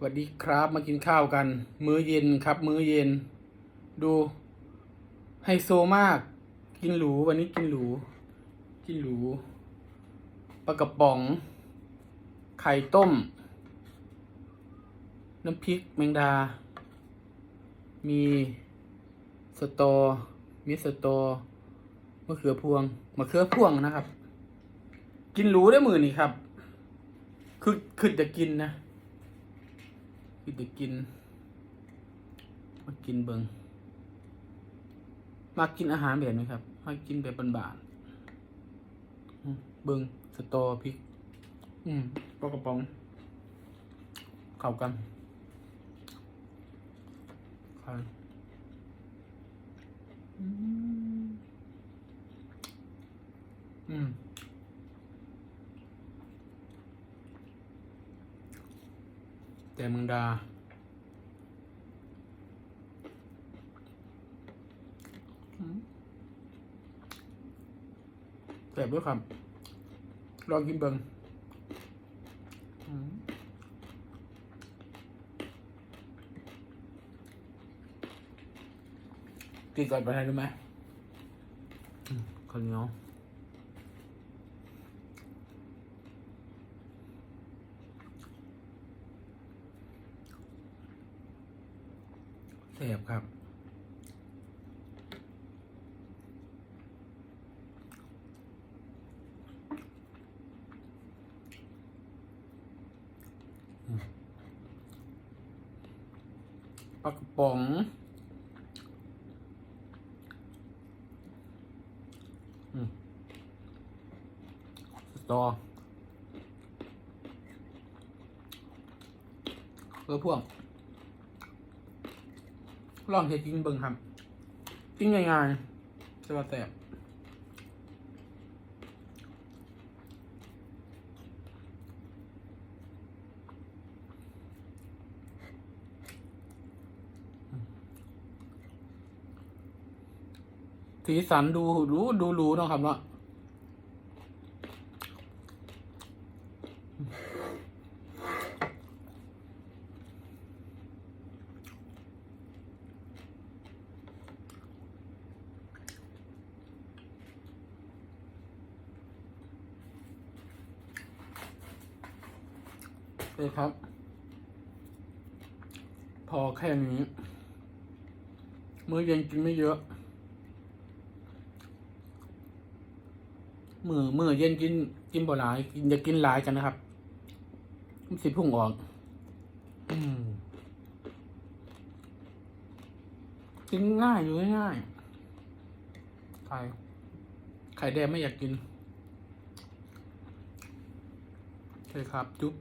สวัสดีครับมากินข้าวกัน มื้อเย็นครับ มื้อเย็น ดูไฮโซมาก กินหรูวันนี้กินหรูกินหรูปลากระป๋อง ไข่ต้ม น้ำพริกแมงดา มีสตอมีสตอมะเขือพวงมะเขือพวงนะครับ กินหรูได้มือนี่ครับ คือคือจะกินนะ คือจะกิน มากินเบิงมากินอาหารแบบนี้ครับมากินแบบบานๆเบิงสตอพริก อืมปลากระป๋อง เข้ากันเข้าอืมอืม แต่มืองดาแสบด้วยครับลองกินเบิงกินก่อนไปไหนรู้ไหมอืมข้าวเหนียว แสบครับ ปลากระป๋องอืมสตอเออพวก ลองเฮ็ดกินเบิ่งครับกินง่ายๆจะว่าแซ่บสีสันดูรู้ดูรู้เนาะครับเนาะ เลยครับ พอแค่นี้ มื้อเย็นกินไม่เยอะ มือมือเย็นกินกินบ่หลาย กินอย่ากินหลายกันนะครับมันสิพุ่งออกอืมกินง่ายอยู่ง่ายๆไข่ไข่แดงไม่อยากกินโอเคครับจุ๊บ